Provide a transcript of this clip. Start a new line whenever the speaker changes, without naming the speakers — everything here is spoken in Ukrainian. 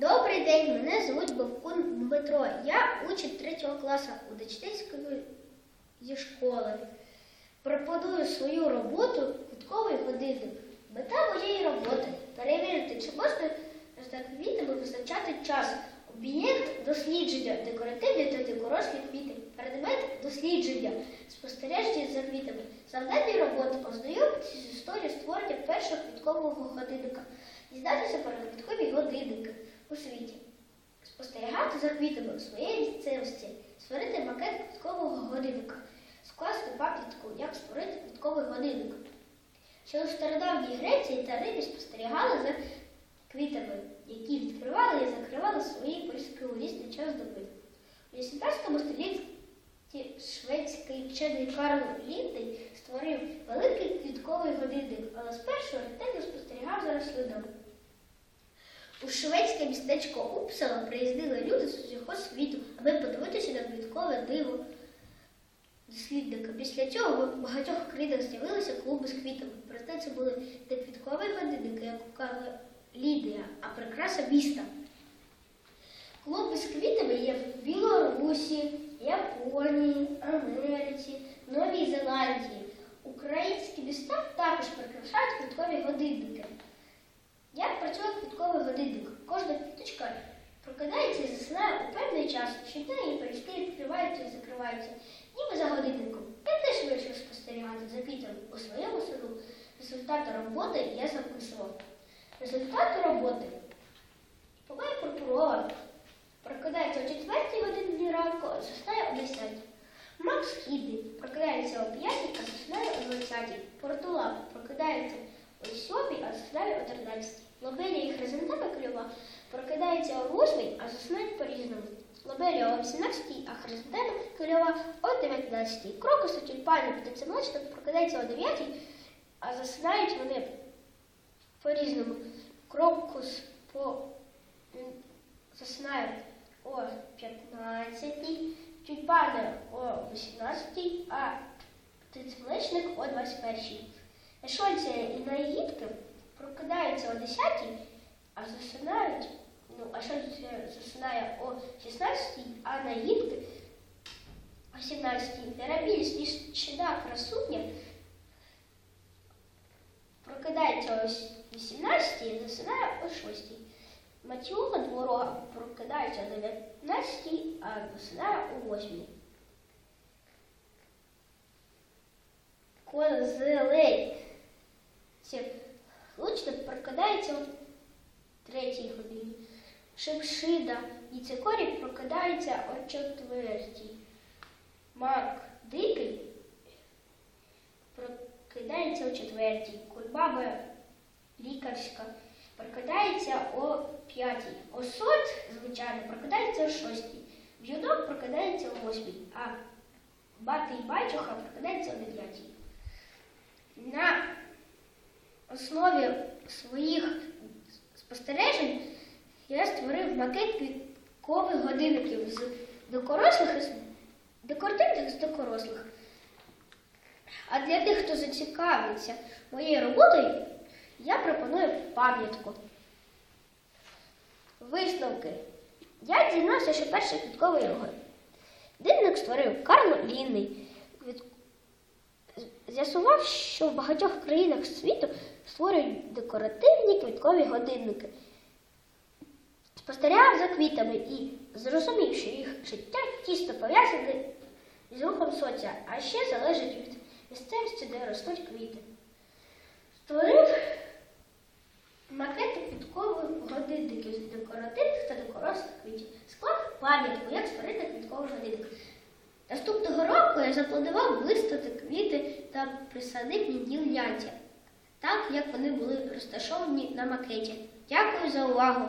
Добрий день, мене звуть Бовкун Дмитро. Я учень 3 класу у Дочтинської школи. Пропоную свою роботу квітковий годинник. Мета моєї роботи перевірити, чи можна за квітами визначати час. Об'єкт дослідження, декоративні та декорошні квіти, предмет дослідження, спостереження за квітами, завдання роботи, познайомитися з історією створення першого квіткового годинника, дізнатися про квіткові годинники у світі, спостерігати за квітами у своїй місцевості, створити макет квіткового годинника, скласти пам'ятку, як створити квітковий годинник. Ще у стародавній Греції та Римі спостерігали за квітами, які відкривали і закривали свої польські у різний час доби. У 18 столітті шведський вчений Карл Ліндей створив великий квітковий годинник, але спершу ретельно спостерігав за рослинами. У шведське містечко Упсала приїздили люди з усього світу, аби подивитися на квіткове диво дослідника. Після цього в багатьох країнах з'явилися клуби з квітами. Проте це були не квіткові годинники, як у каже Лідія, а прикраса міста. Клуби з квітами є в Білорусі, Японії, Америці, Новій Зеландії. Українські міста також прикрашають квіткові годинники. Як працює квітковий годинник? Кожна квіточка прокидається і засинає у певний час. Щодня її пелюстки відкриваються і закриваються. Ніби за годинником. Я теж вирішив спостерігати за квітами у своєму саду. Результати роботи я записував. Результати роботи. Помає пурпурова. Прокидається о 4 годині ранку, а засинає о 10. Мак східний прокидається о 5, а засинає о 20. Портула прокидається о 7, а засинає о 13. Лобелія і хризантема прокидається 8, а засинають по-різному. Лобелія о 18, а хризантема клюва о 19. Крокуси, тюльпани, птицемлочник прокидається о 9, а засинають вони по-різному. Крокус по засинає о 15, тюльпани о 18, а птицемлечник о 21. Ешольця і наїдки прокидаються о 10, а засинають, ну, а Ешольця засинає о 16, а наїдки о 17. Терабіль сніжчина красуня прокидається о 18 і засинає о 6. Матіола дворога прокидається о 19, а засинає о 8. Козелей. Це лучник прокидається 3 годині. Шипшида і цикорій прокидається о 4. Мак дикий прокидається о 4. Кульбаба лікарська прокидається о 5. Осот, звичайно, прокидається о 6. Б'юдок прокидається о 8, а бати і байчуха прокидається о 9. На основі своїх спостережень я створив макет квіткових годинників з докорослих і декоративних з докорослих. А для тих, хто зацікавиться моєю роботою, я пропоную пам'ятку. Висновки. Я дізнався, що перший квітковий годинник створив Карл Лінний. З'ясував, що в багатьох країнах світу створюють декоративні квіткові годинники. Спостерігав за квітами і зрозумів, що їх життя тісно пов'язане з рухом сонця, а ще залежить від місцевості, де ростуть квіти. Створив макети квіткових годинників з декоративних та декорослих квітів. Склав пам'ятку, як створити квітковий годинник. Наступного року я запланував виставити квіти та присадибні ділянці, так як вони були розташовані на макеті. Дякую за увагу!